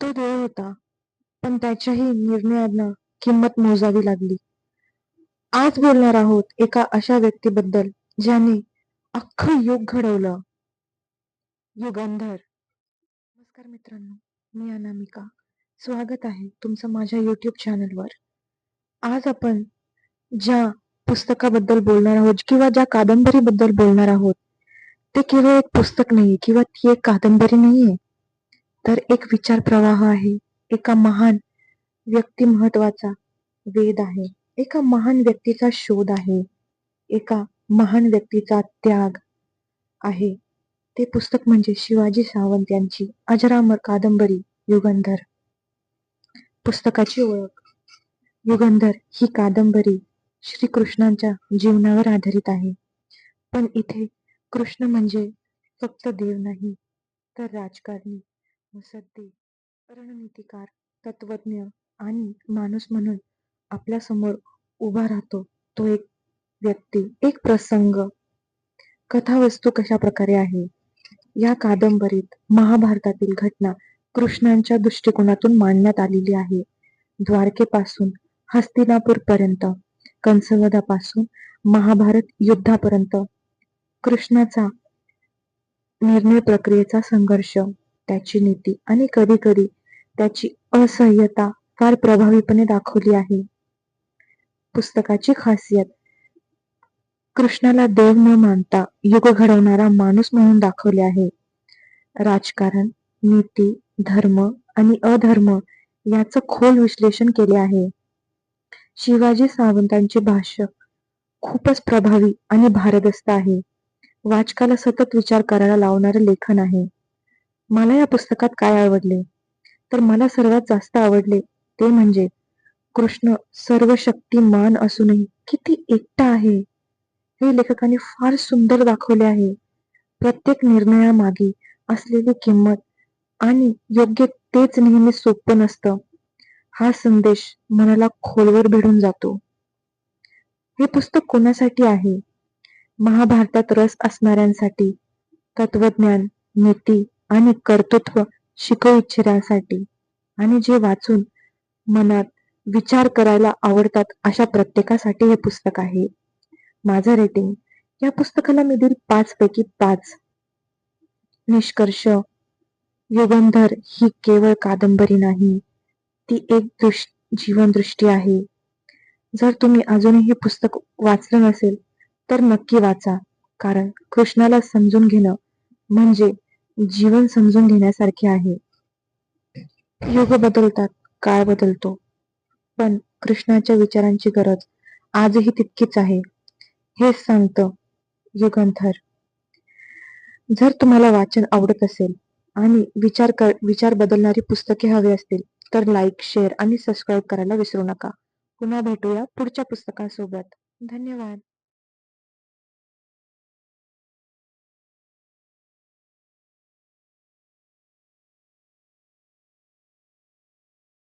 तो देव होता पण त्याच्याही निर्णयांना किंमत मोजावी लागली. आज बोलणार आहोत एका अशा व्यक्तीबद्दल ज्याने अख्खं युग घडवलं. युगंधर. नमस्कार मित्रांनो मी अनामिका. स्वागत आहे तुमचं माझ्या युट्यूब चॅनलवर आज आपण ज्या पुस्तकाबद्दल बोलणार आहोत किंवा ज्या कादंबरीबद्दल बोलणार आहोत ते केवळ एक पुस्तक नाही किंवा ती एक कादंबरी नाहीये. तर एक विचार प्रवाह आहे. एका महान व्यक्तिमत्वाचा वेद आहे. एका महान व्यक्तीचा शोध आहे. एका महान व्यक्तीचा त्याग आहे. ते पुस्तक म्हणजे शिवाजी सावंत यांची अजरामर कादंबरी युगंधर. पुस्तकाची ओळख. युगंधर ही कादंबरी श्रीकृष्णांच्या जीवनावर आधारित आहे. पण इथे कृष्ण म्हणजे फक्त देव नाही तर राजकारणी. मुसद्दी रणनीतिकार तत्वज्ञ आणि माणूस म्हणून आपल्यासमोर उभा राहतो तो एक व्यक्ती एक प्रसंग. कथावस्तू कशा प्रकारे आहे? या कादंबरीत महाभारतातील घटना कृष्णांच्या दृष्टिकोनातून मांडण्यात आलेली आहे. द्वारकेपासून हस्तिनापूर पर्यंत कंसवदापासून महाभारत युद्धापर्यंत कृष्णाचा निर्णय प्रक्रियेचा संघर्ष. त्याची नीती आणि कधी कधी त्याची असह्यता फार प्रभावीपणे दाखवली आहे. पुस्तकाची खासियत कृष्णाला देव न मानता युग घडवणारा माणूस म्हणून दाखवले आहे. राजकारण नीती धर्म आणि अधर्म याचं खोल विश्लेषण केले आहे. शिवाजी सावंतांचे भाष्य खूपच प्रभावी आणि भारदस्त आहे. वाचकाला सतत विचार करायला लावणारे लेखन आहे. मला या पुस्तकात काय आवडले? तर मला सर्वात जास्त आवडले ते म्हणजे कृष्ण सर्व शक्तिमान असूनही किती एकटा आहे. हे लेखकाने फार सुंदर दाखवले आहे. प्रत्येक निर्णयामागे असलेली किंमत आणि योग्य तेच नेहमी सोपं नसतं. हा संदेश मनाला खोलवर भिडून जातो. हे पुस्तक कोणासाठी आहे? महाभारतात रस असणाऱ्यांसाठी तत्वज्ञान नीती आणि कर्तृत्व शिकवू इच्छिण्यासाठी आणि जे वाचून मनात विचार करायला आवडतात अशा प्रत्येकासाठी हे पुस्तक आहे. माझं रेटिंग या पुस्तकाला मी देईल पाच पैकी पाच. निष्कर्ष युगंधर ही केवळ कादंबरी नाही ती एक दृश जीवनदृष्टी आहे. जर तुम्ही अजूनही हे पुस्तक वाचलं नसेल तर नक्की वाचा कारण कृष्णाला समजून घेणं म्हणजे जीवन समजून घेण्यासारखे आहे. युग बदलतात काळ बदलतो. पण कृष्णाच्या विचारांची गरज आजही तितकीच आहे. हेच सांगतं युगंधर. जर तुम्हाला वाचन आवडत असेल आणि विचार कर विचार बदलणारी पुस्तके हवी असतील तर लाईक शेअर आणि सबस्क्राईब करायला विसरू नका. पुन्हा भेटूया पुढच्या पुस्तकासोबत. धन्यवाद.